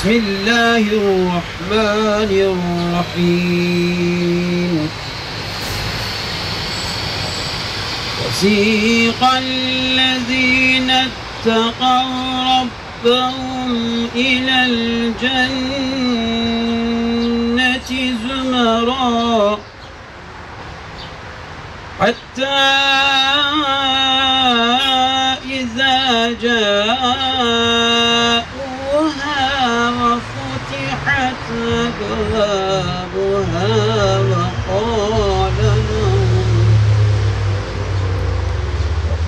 بسم الله الرحمن الرحيم. وسيق الذين اتقوا ربهم إلى الجنة زمرًا. حتى وفتحت أبوابها وقال لهم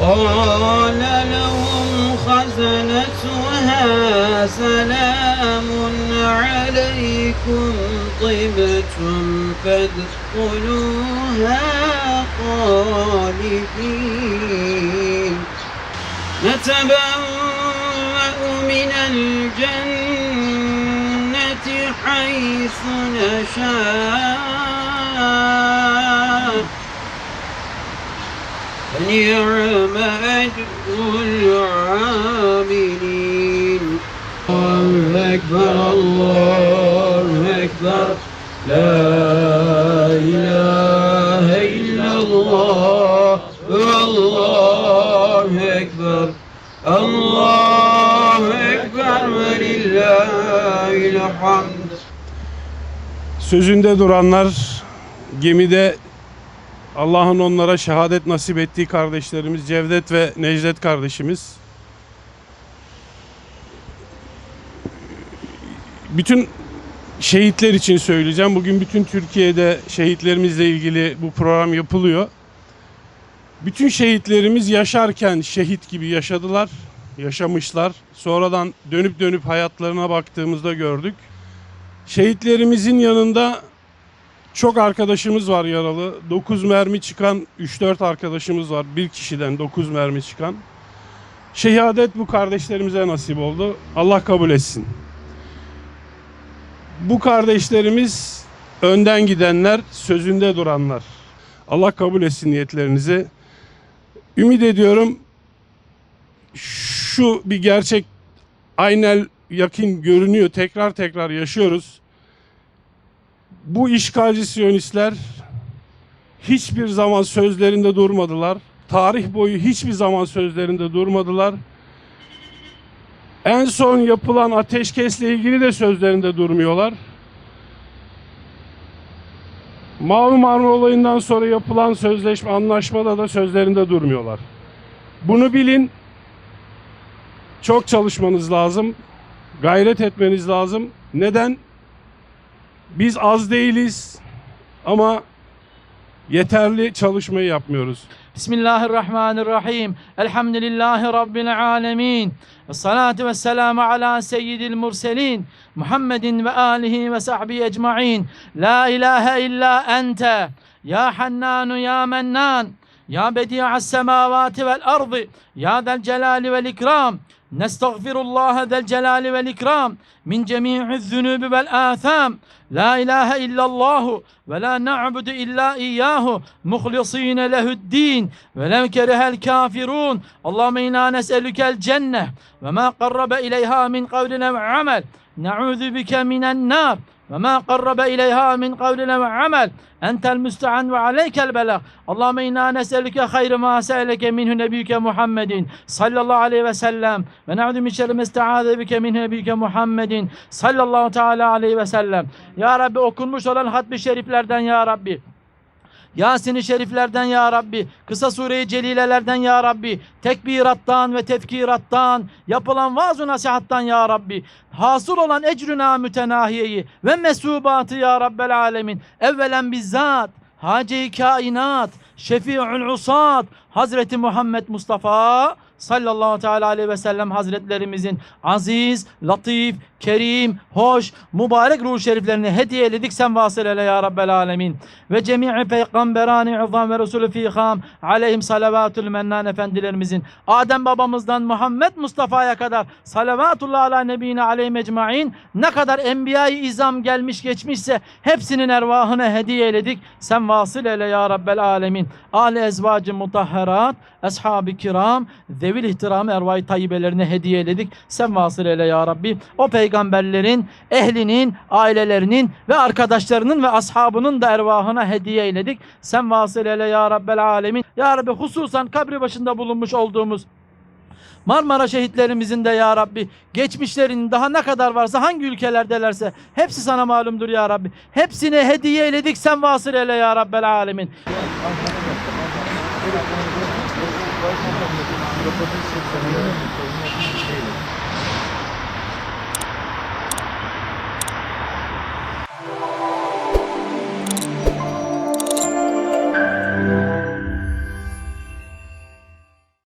قال لهم خزنتها سلام عليكم طبتم فادخلوها خالدين. نتبوأ من الجنة حيث نشاء فنعم أجر العاملين الله أكبر الله أكبر لا إله إلا الله والله أكبر الله أكبر ولله الحمد Sözünde duranlar gemide Allah'ın onlara şehadet nasip ettiği kardeşlerimiz Cevdet ve Necdet kardeşimiz. Bütün şehitler için söyleyeceğim. Bugün bütün Türkiye'de şehitlerimizle ilgili bu program yapılıyor. Bütün şehitlerimiz yaşarken şehit gibi yaşadılar, yaşamışlar. Sonradan dönüp dönüp hayatlarına baktığımızda gördük. Şehitlerimizin yanında çok arkadaşımız var yaralı. 9 mermi çıkan 3-4 arkadaşımız var. Bir kişiden 9 mermi çıkan. Şehadet bu kardeşlerimize nasip oldu. Allah kabul etsin. Bu kardeşlerimiz önden gidenler, sözünde duranlar. Allah kabul etsin niyetlerinizi. Ümit ediyorum şu bir gerçek aynel yakın görünüyor. Tekrar tekrar yaşıyoruz. Bu işgalci siyonistler hiçbir zaman sözlerinde durmadılar. Tarih boyu hiçbir zaman sözlerinde durmadılar. En son yapılan ateşkesle ilgili de sözlerinde durmuyorlar. Mavi Marmara olayından sonra yapılan sözleşme anlaşmada da sözlerinde durmuyorlar. Bunu bilin. Çok çalışmanız lazım gayret etmeniz lazım. Neden? Biz az değiliz ama yeterli çalışmayı yapmıyoruz. Bismillahirrahmanirrahim. Elhamdülillahi Rabbil alemin. Salatu ve selamu ala seyyidil murselin. Muhammedin ve alihi ve sahbihi ecma'in. La ilahe illa ente. Ya hannanu ya mennan. Ya bedi'as semavati vel ardı. Ya del celali vel ikram. نستغفر الله ذا الجلال والإكرام من جميع الذنوب والآثام. لا إله إلا الله ولا نعبد إلا إياه مخلصين له الدين ولو كره الكافرون. اللهم إنا نسألك الجنة وما قرب إليها من قول وعمل نعوذ بك من النار وما قرب إليها من قول وعمل أنت المستعان وعليك البلاغ. اللهم إنا نسألك خير ما سألك منه نبيك محمد صلى الله عليه وسلم. Ve ne'udü min şerri mesta'aze bike min nebike Muhammedin sallallahu teala aleyhi ve sellem. Ya Rabbi okunmuş olan hatmi şeriflerden ya Rabbi. Yasin-i Şeriflerden ya Rabbi, kısa sure-i celilelerden ya Rabbi, tekbirattan ve tefkirattan, yapılan vaaz-ı nasihattan ya Rabbi, hasıl olan ecrüna mütenahiyeyi ve mesubatı ya Rabbel alemin, evvelen bizzat, hace-i kainat, şefi'ül usat, Hazreti Muhammed Mustafa sallallahu teala aleyhi ve sellem hazretlerimizin aziz, latif, kerim, hoş, mübarek ruh şeriflerini hediye eyledik sen vasıl eyle ya Rabbel alemin. Ve cemi'i peygamberani uzam ve resulü fiham aleyhim salavatül mennan efendilerimizin Adem babamızdan Muhammed Mustafa'ya kadar salavatullah ala nebine aleyhim ecmain ne kadar enbiya-i izam gelmiş geçmişse hepsinin ervahına hediye eyledik. Sen vasıl eyle ya Rabbel alemin. Ali ezvacı mutahherat, ashab-ı kiram, zevil ihtiram ervah-ı tayyibelerine hediye eyledik. Sen vasıl eyle ya Rabbi. O peygamber peygamberlerin, ehlinin, ailelerinin ve arkadaşlarının ve ashabının da ervahına hediye eyledik. Sen vasıl eyle ya Rabbel alemin. Ya Rabbi hususan kabri başında bulunmuş olduğumuz Marmara şehitlerimizin de ya Rabbi geçmişlerinin daha ne kadar varsa hangi ülkelerdelerse hepsi sana malumdur ya Rabbi. Hepsine hediye eyledik sen vasıl eyle ya Rabbel alemin. Wat is het